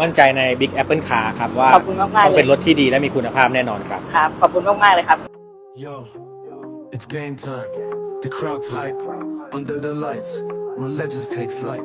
มั่นใจใน Big Apple Car ครับว่าขอบคุณมากๆต้องเป็นเลยรถที่ดีและมีคุณภาพแน่นอนครับ ครับ ขอบคุณมากๆเลยครับ Yo, it's game time. The crowd's hype. Under the lights, when legends take flight.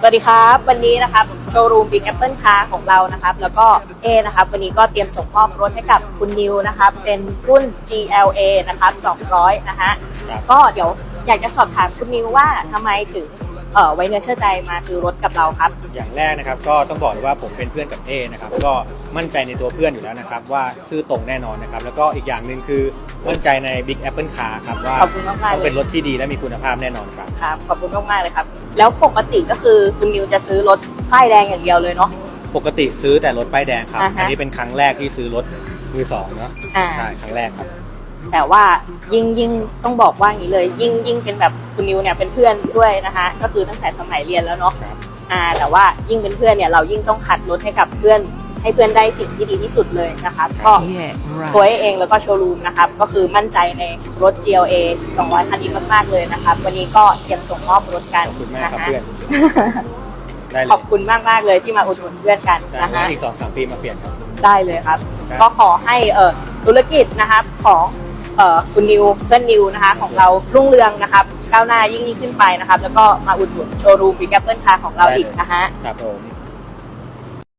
สวัสดีครับ วันนี้นะครับโชว์รูม Big Apple Car ของเรานะครับ แล้วก็เอนะครับ วันนี้ก็เตรียมส่งมอบรถให้กับคุณนิวนะครับ เป็นรุ่น GLA นะครับ 200 นะฮะ ครับ ก็เดี๋ยวอยากจะสอบถามคุณนิวว่าทำไมถึง เอ่อไว้เนื้อเชื่อใจมาซื้อรถกับเราครับ อย่างแรกนะครับก็ต้องบอกเลยว่าผมเป็นเพื่อนกับเอนะครับก็มั่นใจในตัวเพื่อนอยู่แล้วนะครับว่าซื่อตรงแน่นอนนะครับแล้วก็อีกอย่างหนึ่งคือมั่นใจใน Big Apple Car ครับว่าขอบคุณมากๆต้องเป็นเลยรถที่ดีและมีคุณภาพแน่นอนครับ ครับขอบคุณมากๆเลยครับ แล้วปกติก็คือคุณนิวจะซื้อรถป้ายแดงอย่างเดียวเลยเนาะ ปกติซื้อแต่รถป้ายแดงครับอ่าฮะ อันนี้เป็นครั้งแรกที่ซื้อรถมือสองเนาะอ่า ใช่ครั้งแรกครับ แต่ว่ายิ่งยิ่งต้องบอกว่าอย่างนี้เลย ยิ่งยิ่งเป็นแบบคุณนิวเนี่ยเป็นเพื่อนด้วยนะคะก็คือตั้งแต่สมัยเรียนแล้วเนาะครับอ่าแต่ว่ายิ่งเป็นเพื่อนเนี่ยเรายิ่งต้องคัดรถให้กับเพื่อนให้เพื่อนได้สิ่งที่ดีที่สุดเลยนะครับก็ Yeah, ตัว right. เองแล้วก็โชว์รูมนะครับก็คือมั่นใจในรถ GLA 200คันนี้มากๆเลยนะครับ วันนี้ก็เตรียมส่งมอบรถกันขอบคุณมากครับนะฮะเพื่อนได้เลขอยบคุณมากๆเลยที่มาอุดหนุนเพื่อนกันได้นะฮะอีกสองสามปีมาเปลี่ยนครับได้เลยครับครับก็ขอให้เอ่อธุรกิจนะครับของเอ่อ คุณนิวเพื่อนนิวนะคะของเรารุ่งเรืองนะครับก้าวหน้ายิ่งยิ่งขึ้นไปนะครับ แล้วก็มาอุดหนุนโชว์รูมบิ๊กแอปเปิลคาของเราอีกนะฮะ ครับผม